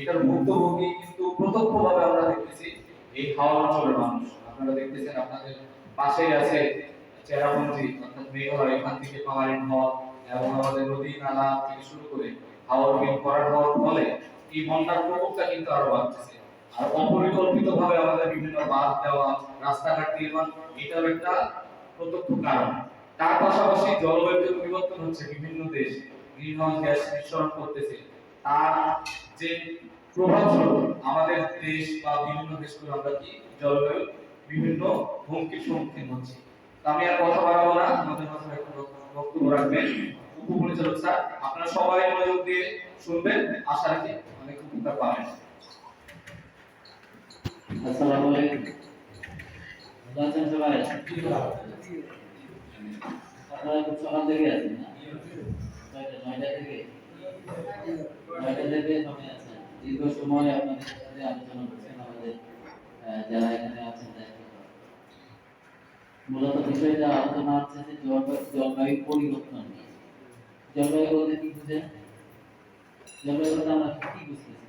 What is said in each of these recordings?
এটার ভুক্তভোগী কিন্তু প্রত্যক্ষভাবে আমরা দেখতেছি, এই হাওড় অঞ্চলের মানুষ। আপনারা দেখতেছেন আপনাদের পাশেই আছে চেরাপুঞ্জি, অর্থাৎ মেঘালয় এখান থেকে পাহাড়ি ঢল এবং আমাদের নদী, নালা থেকে শুরু করে হাওড় বিল, করার হওয়ার ফলে এই বন্যার প্রকোপটা কিন্তু আরও বাড়তেছে। আর অপরিকল্পিত ভাবে আমাদের বিভিন্ন বাঁধ, দেওয়া, রাস্তাঘাট নির্মাণ, এটাও একটা প্রত্যক্ষ কারণ। তার পাশাপাশি জলবায়ু পরিবর্তন হচ্ছে বিভিন্ন দেশ। গ্রিন হাউস গ্যাস নিঃসরণ করতেছে। তার যে প্রভাব স্বরূপ আমাদের দেশ বা বিভিন্ন দেশগুলো আমরা কি জলবায়ু বিভিন্ন হুমকির সম্মুখীন হচ্ছি। আমি আর কথা বাড়াবো না, আমাদের মাঝে একটা বক্তব্য রাখবেন। উপপরিচালক স্যার, আপনারা সবাই মনোযোগ দিয়ে শুনবেন, আশা রাখি অনেক উপকার পাবেন। আসসালামু আলাইকুম। আপনারা খুব সকাল থেকে আছেন না? নয়টা থেকে? নয়টা থেকে দীর্ঘ সময় আপনাদের সাথে আলোচনা করছেন, আমাদের যারা এখানে আছেন মূলত আলোচনা হচ্ছে যে জলবায়ু পরিবর্তন জলবায়ু বলতে কি বুঝেন জলবায়ু বলতে আমরা কি বুঝতেছি।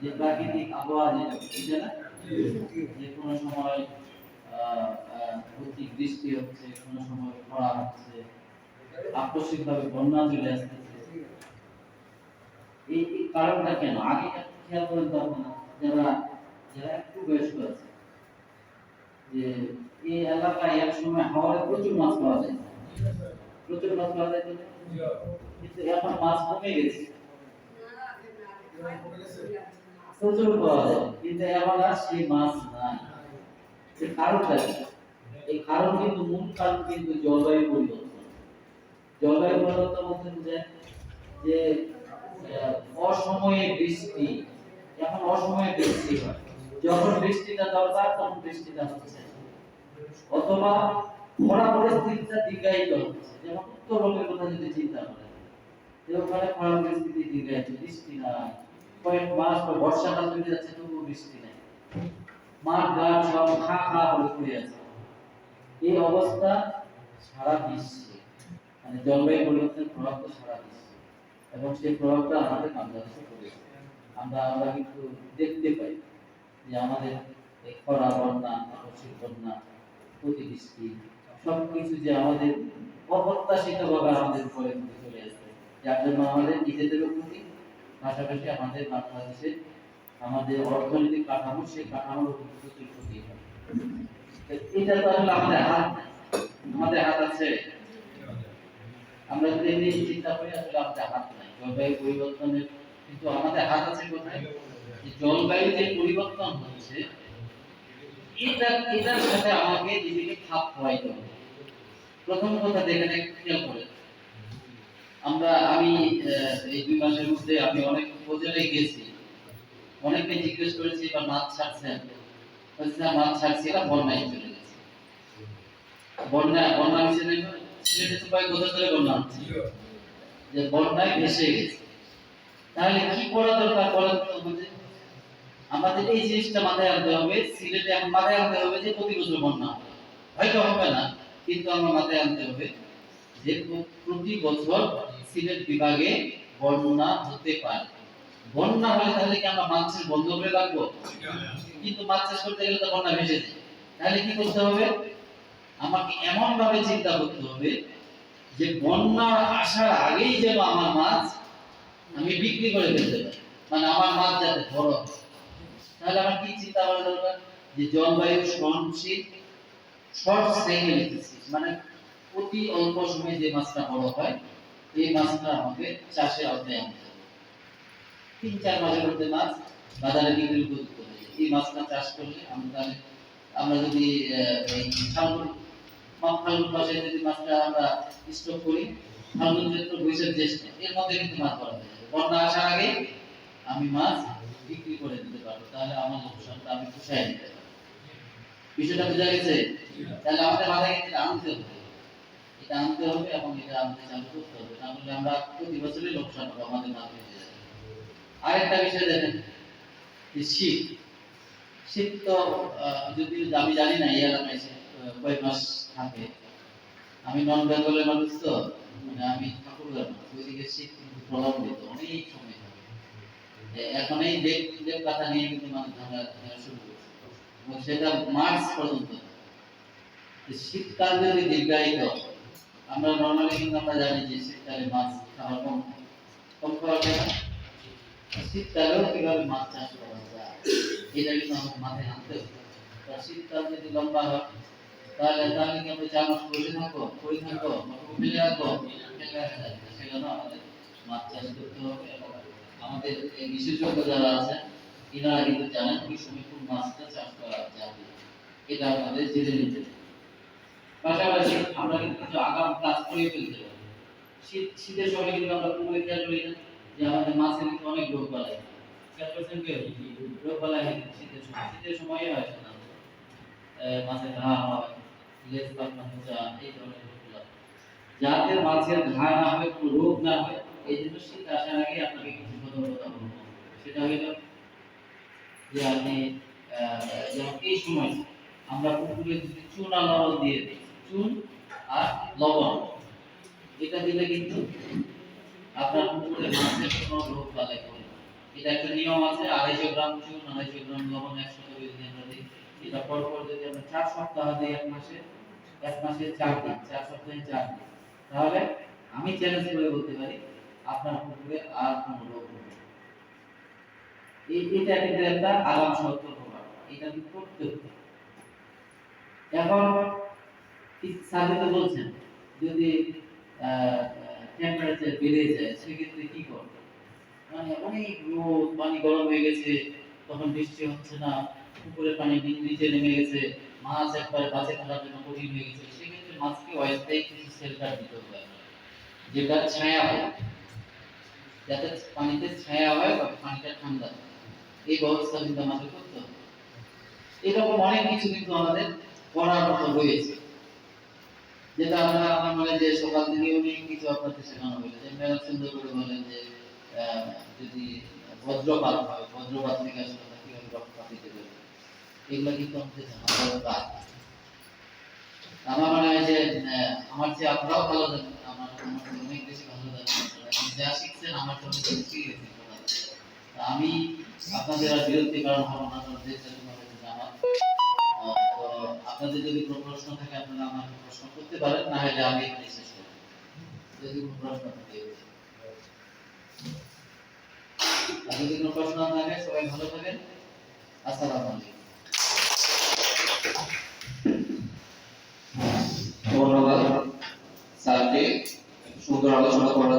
যে প্রাকৃতিক আবহাওয়া যেটা না? যে কোনো সময় অতি বৃষ্টি হচ্ছে, কোনো সময় খরা হচ্ছে আকস্মিক ভাবে বন্যা চলে আসতেছে। এই এই কারণটা কেন? আগে খেয়াল করেন তো আপনারা যারা যারা একটু বয়স্ক আছে, যে এই এলাকায় এক সময় হাওড়ে প্রচুর মাছ পাওয়া যায়। প্রচুর মাছ পাওয়া যায় কিন্তু এখন মাছ কমে গেছে। প্রচুর পাওয়া যায়, কিন্তু এখন আর সেই মাছ নাই। এর কারণটা এই কারণ কিন্তু মূল কারণ কিন্তু জলবায়ু পরিবর্তন। জলবায়ু পরিবর্তন বলতে যে অসময়ে বৃষ্টি এখন অসময়ে বৃষ্টি হয়, যখন বৃষ্টিটা দরকার, তখন বৃষ্টিটা হচ্ছে। অথবা খরা পরিস্থিতিটা দীর্ঘায়িত হচ্ছে, যেমন উত্তরবঙ্গের কথা যদি চিন্তা করেন, যে ওখানে খরা পরিস্থিতি দীর্ঘায়িত, বৃষ্টি নাই। কয়েক মাস পর বর্ষাকাল চলে যাচ্ছে, তবুও বৃষ্টি নেই। মাঠ, ঘাট সব খা খা হয়ে পড়ে আছে। এই অবস্থা সারা বিশ্বে মানে জলবায়ু পরিবর্তনের প্রভাব তো সারা বিশ্বে। এবং সেই প্রভাবটা আমাদের পড়েছে। আমরা আমরা কিন্তু দেখতে পাই যে আমাদের খরা, বন্যা আকস্মিক বন্যা অতিবৃষ্টি সব কিছু যে আমাদের অপ্রত্যাশিত ভাবে আমাদের উপরে চলে আসছে। যার জন্য আমাদের নিজেদেরও ক্ষতি পাশাপাশি আমাদের বাংলাদেশে আমাদের অর্থনৈতিক কাঠামো, সেই কাঠামোর ক্ষতি এটা তো আসলে আমাদের হাত আমাদের হাত আছে আমরা যদি এমনি চিন্তা করি, আসলে আমাদের হাত নাই। জলবায়ু পরিবর্তনের কিন্তু আমাদের হাত আছে কোথায়? জলবায়ু যে পরিবর্তন হচ্ছে, এটা, এটার সাথে আমাকে নিজেকে খাপ খাওয়াইতে হবে। প্রথম কথা দেখেন খেয়াল করে। আমরা, আমি এই দুই মাসের মধ্যে আমি অনেক উপজেলায় গেছি। অনেকে জিজ্ঞেস করেছি বা মাছ ছাড়ছেন মাছ ছাড়ছি। এরা বন্যায় চলে গেছে। বন্যা বন্যা হয়েছে না তো কয়েক বছর ধরে বন্যা যে বন্যায় ভেসে গেছে তাহলে কি করা দরকার বলেন তো আমাদের এই জিনিসটা মাথায় আনতে হবে সিলেটে মাথায় আনতে হবে যে প্রতি বছর বন্যা হবে। হয়তো হবে না কিন্তু আমরা মাথায় আনতে হবে যে প্রতি বছর সিলেট বিভাগে বন্যা হতে পারে। বন্যা হলে তাহলে কি আমরা মাছ বন্ধ করে রাখব? কিন্তু মাছ চাষ করতে গেলে তো বন্যা ভেসে যায়। তাহলে কি করতে হবে? আমাকে এমন ভাবে চিন্তা করতে হবে যে বন্যা আসার আগেই যেন আমার মাছ আমি বিক্রি করে ফেলতে পারি। মানে আমার মাছ যাতে বড় তাহলে আমার কি চিন্তা করা দরকার? যে জলবায়ু সহনশীল শর্ট সাইকেল মানে অতি অল্প সময়ে যে মাছটা বড় হয়, এই মাছটা আমাকে চাষে আওতায় আনতে হবে। তিন চার মাসের মধ্যে মাছ বাজারে বিক্রি করতে হবে। এই মাছটা চাষ করলে আমরা আমরা যদি এই যদি আমরা স্টক করি এর মধ্যে কিন্তু মাছ বন্যা আসার আগে আমি মাছ বিক্রি করে দিতে পারব। তাহলে আমার লোকসানটা আমি পুষায় নিতে পারব। বিষয়টা বোঝা গেছে? তাহলে আমাদের মাথায় কিন্তু আনতে হবে। এটা আনতে হবে এবং এটা আমাদের চালু করতে হবে। না হলে আমরা প্রতি বছরই লোকসান হবে আমাদের যাবে। আরেকটা বিষয় দেখেন যে শীত। শীত তো যদি আমি জানি না শীত, আহ, কয় মাস থাকে। আমি নন বেঙ্গলের মানুষ তো মানে আমি ঠাকুরগার মাছ ওইদিকে শীত কিন্তু প্রলম্বিত অনেক সময় থাকে। এখন এই দেব দেব কথা নিয়ে কিন্তু মানুষ ঝামেলা শুরু করেছে। সেটা মার্চ পর্যন্ত। শীতকাল যদি দীর্ঘায়িত, আমরা নর্মালি কিন্তু আমরা জানি যে শীতকালে মাছ খাওয়া কম কম খাওয়া যায় না। শীতকালেও কীভাবে মাছ চাষ করা যায়, এটা কিন্তু আমাকে মাথায় আনতে হবে। শীতকাল যদি লম্বা হয় তাহলে তাহলে কি আমরা চার মাস বসে থাকব, পড়ে থাকব ফেলে মাছ চাষ করতে হবে আমাদের এই বিশেষজ্ঞ যারা আছেন, এনারা কিন্তু জানেন ওই সময় কোন মাছটা চাষ করা যাবে। এটা আমাদের জেনে নিতে পাশাপাশি আমরা কিন্তু আগাম কাজ করে ফেলতে পারি। শীত, শীতের সময় কিন্তু আমরা পুকুরে খেয়াল করি না, যে আমাদের মাছের কিন্তু অনেক রোগ বালাই। খেয়াল করছেন কি রোগ বালাই শীতের সময়। শীতের সময় হয় মাছের ঘা হয় লেজ পাতলা মোচা এই ধরনের রোগগুলো যাতে মাছের ঘা না হয় কোনো রোগ না হয়, এই জন্য শীত আসার আগে আপনাকে কিছু সতর্কতা হবে। সেটা হলো যে আপনি এই সময় আমরা পুকুরে যদি চুন আর লবণ দিয়ে দিই, চুন আর লবণ, এটা দিলে কিন্তু আপনার পুকুরে মাছের কোনো রোগ বালাই করে এটা একটা নিয়ম আছে, আড়াইশো গ্রাম চুন, আড়াইশো গ্রাম লবণ করে যদি আমরা দিই, এটা পর পর যদি আমরা চার সপ্তাহ দিই এক মাসে এক মাসে চার দিন চার সপ্তাহে চার দিন তাহলে আমি চ্যালেঞ্জ করে বলতে পারি, আপনার পুকুরে আর কোনো রোগ হবে এটা কিন্তু একটা আগাম এটা কিন্তু করতে হবে এখন বলছেন, যদি টেম্পারেচার বেড়ে যায়, সেক্ষেত্রে কি করবে মানে অনেক রোদ, পানি গরম হয়ে গেছে, তখন বৃষ্টি হচ্ছে না, পুকুরের পানি নিচে নেমে গেছে মাছ একবারে বাঁচে থাকার জন্য কঠিন হয়ে গেছে। সেক্ষেত্রে মাছকে অস্থায়ী কিছু শেল্টার দিতে হবে। যেটা ছায়া হয়, যাতে পানিতে ছায়া হয় বা পানিটা ঠান্ডা এই ব্যবস্থা কিন্তু আমাদের করতে হবে। এরকম অনেক কিছু কিন্তু আমাদের করার মতো রয়েছে যেটা আমরা আমার মনে যে সকাল থেকে অনেক কিছু আপনাদের শেখানো হয়েছে যে ম্যাডাম সুন্দর করে বলেন যে যদি বজ্রপাত হয় বজ্রপাত থেকে আসলে কীভাবে রক্ষা পেতে পারি? এগুলো কিন্তু আমার মনে হয় যে আমার চেয়ে আপনারাও ভালো আমার অনেক বেশি ভালো যা শিখছেন, আমার শিখে গেছেন আমি আপনাদের আর বিরক্তি কারণ হব না আপনাদের যদি কোনো প্রশ্ন থাকে, আপনারা আমাকে প্রশ্ন করতে পারেন, না হলে আমি এখানে শেষ করব। যদি কোনো প্রশ্ন থাকে, আর যদি কোনো প্রশ্ন থাকে, সবাই ভালো থাকেন। আসসালামু আলাইকুম। আলোচনা করা